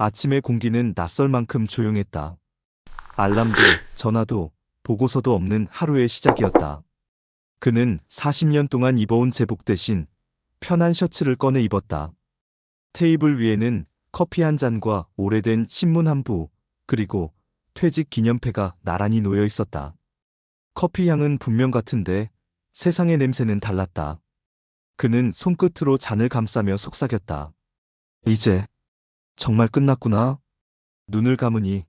아침의 공기는 낯설 만큼 조용했다. 알람도 전화도 보고서도 없는 하루의 시작이었다. 그는 40년 동안 입어온 제복 대신 편한 셔츠를 꺼내 입었다. 테이블 위에는 커피 한 잔과 오래된 신문 한 부, 그리고 퇴직 기념패가 나란히 놓여 있었다. 커피 향은 분명 같은데 세상의 냄새는 달랐다. 그는 손끝으로 잔을 감싸며 속삭였다. 이제 정말 끝났구나. 눈을 감으니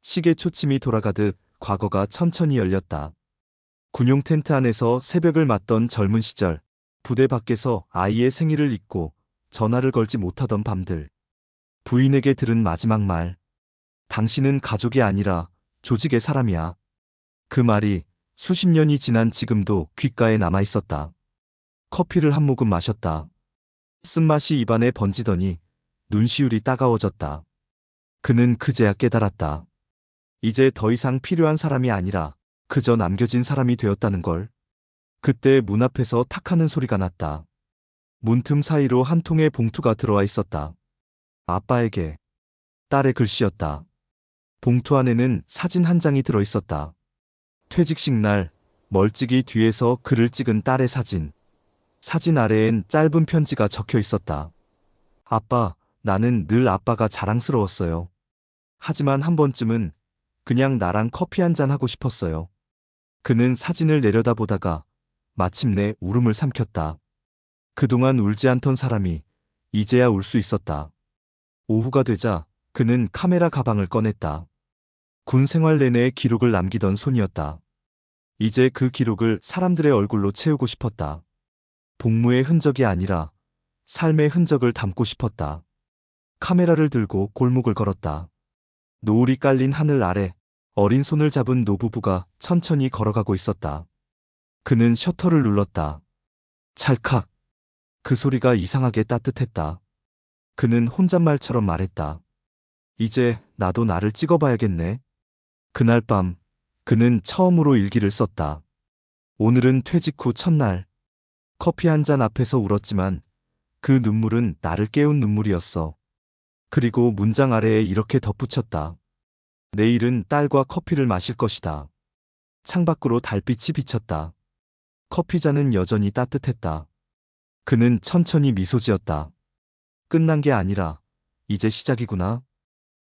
시계 초침이 돌아가듯 과거가 천천히 열렸다. 군용 텐트 안에서 새벽을 맞던 젊은 시절, 부대 밖에서 아이의 생일을 잊고 전화를 걸지 못하던 밤들. 부인에게 들은 마지막 말. 당신은 가족이 아니라 조직의 사람이야. 그 말이 수십 년이 지난 지금도 귓가에 남아 있었다. 커피를 한 모금 마셨다. 쓴맛이 입안에 번지더니 눈시울이 따가워졌다. 그는 그제야 깨달았다. 이제 더 이상 필요한 사람이 아니라 그저 남겨진 사람이 되었다는 걸. 그때 문 앞에서 탁 하는 소리가 났다. 문틈 사이로 한 통의 봉투가 들어와 있었다. 아빠에게. 딸의 글씨였다. 봉투 안에는 사진 한 장이 들어 있었다. 퇴직식 날, 멀찍이 뒤에서 글을 찍은 딸의 사진. 사진 아래엔 짧은 편지가 적혀 있었다. 아빠, 나는 늘 아빠가 자랑스러웠어요. 하지만 한 번쯤은 그냥 나랑 커피 한 잔 하고 싶었어요. 그는 사진을 내려다보다가 마침내 울음을 삼켰다. 그동안 울지 않던 사람이 이제야 울 수 있었다. 오후가 되자 그는 카메라 가방을 꺼냈다. 군 생활 내내 기록을 남기던 손이었다. 이제 그 기록을 사람들의 얼굴로 채우고 싶었다. 복무의 흔적이 아니라 삶의 흔적을 담고 싶었다. 카메라를 들고 골목을 걸었다. 노을이 깔린 하늘 아래 어린 손을 잡은 노부부가 천천히 걸어가고 있었다. 그는 셔터를 눌렀다. 찰칵. 그 소리가 이상하게 따뜻했다. 그는 혼잣말처럼 말했다. 이제 나도 나를 찍어봐야겠네. 그날 밤, 그는 처음으로 일기를 썼다. 오늘은 퇴직 후 첫날. 커피 한 잔 앞에서 울었지만 그 눈물은 나를 깨운 눈물이었어. 그리고 문장 아래에 이렇게 덧붙였다. 내일은 딸과 커피를 마실 것이다. 창밖으로 달빛이 비쳤다. 커피잔은 여전히 따뜻했다. 그는 천천히 미소 지었다. 끝난 게 아니라 이제 시작이구나.